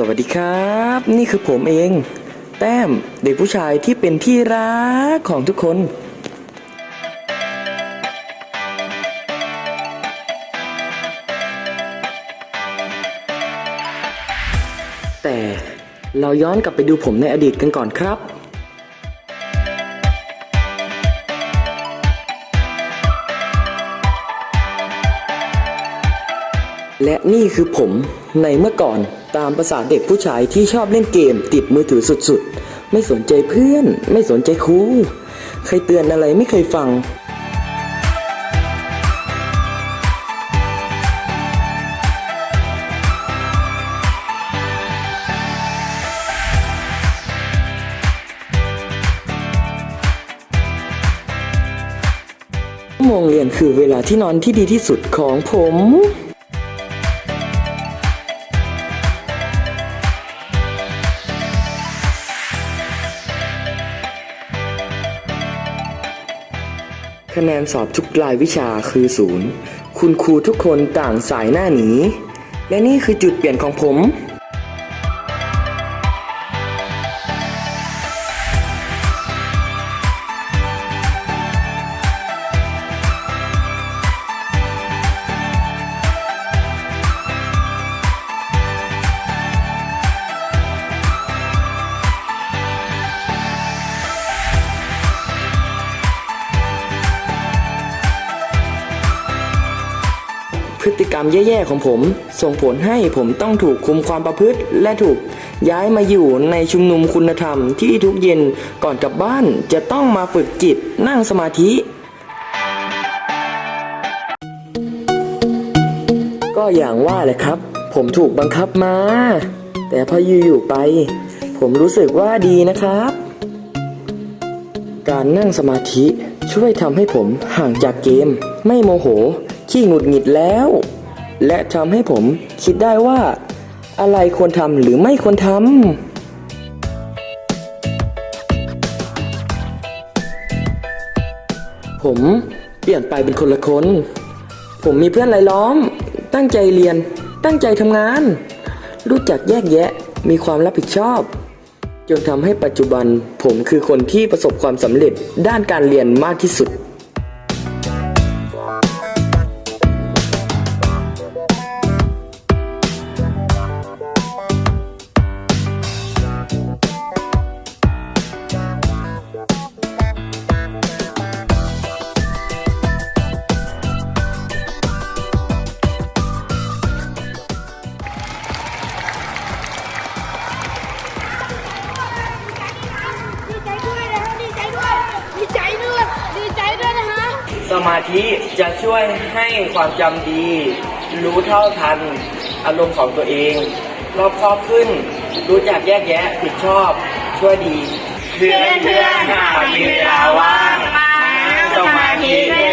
สวัสดีครับ นี่คือผมเอง แต้มเด็กผู้ชายที่เป็นที่รักของทุกคน แต่เราย้อนกลับไปดูผมในอดีตกันก่อนครับ และนี่คือผมในเมื่อก่อนตามภาษาเด็กผู้ชายที่ชอบเล่นเกมติดมือถือสุดๆ ไม่สนใจเพื่อน ไม่สนใจครูใครเตือนอะไรไม่เคยฟัง ชั่วโมงเรียนคือเวลาที่นอนที่ดีที่สุดของผม คะแนนสอบทุกรายวิชาคือศูนย์คุณครูทุกคนต่างสายหน้าหนี และนี่คือจุดเปลี่ยนของผม พฤติกรรมแย่ๆของผม ส่งผลให้ผมต้องถูกคุมความประพฤติและถูกย้ายมาอยู่ในชุมนุมคุณธรรมที่ทุกเย็นก่อนกลับบ้านจะต้องมาฝึกจิตนั่งสมาธิ ก็อย่างว่าแหละครับ ผมถูกบังคับมา แต่พออยู่ๆไป ผมรู้สึกว่าดีนะครับ การนั่งสมาธิช่วยทำให้ผมห่างจากเกม ไม่โมโห ขี้หงุดหงิดแล้ว และทำให้ผมคิดได้ว่า อะไรควรทำหรือไม่ควรทำผมเปลี่ยนไปเป็นคนละคน ผมมีเพื่อนรายล้อม ตั้งใจเรียน ตั้งใจทำงาน รู้จักแยกแยะ มีความรับผิดชอบ จนทำให้ปัจจุบันผมคือคนที่ประสบความสำเร็จด้านการเรียนมากที่สุด สมาธิจะช่วยให้ความจำดี รู้เท่าทัน อารมณ์ของตัวเอง รอบคอบขึ้น รู้จักแยกแยะผิดชอบ ช่วยดี เพื่อนเพื่อนหากมีเวลาว่างมาสมาธิด้วย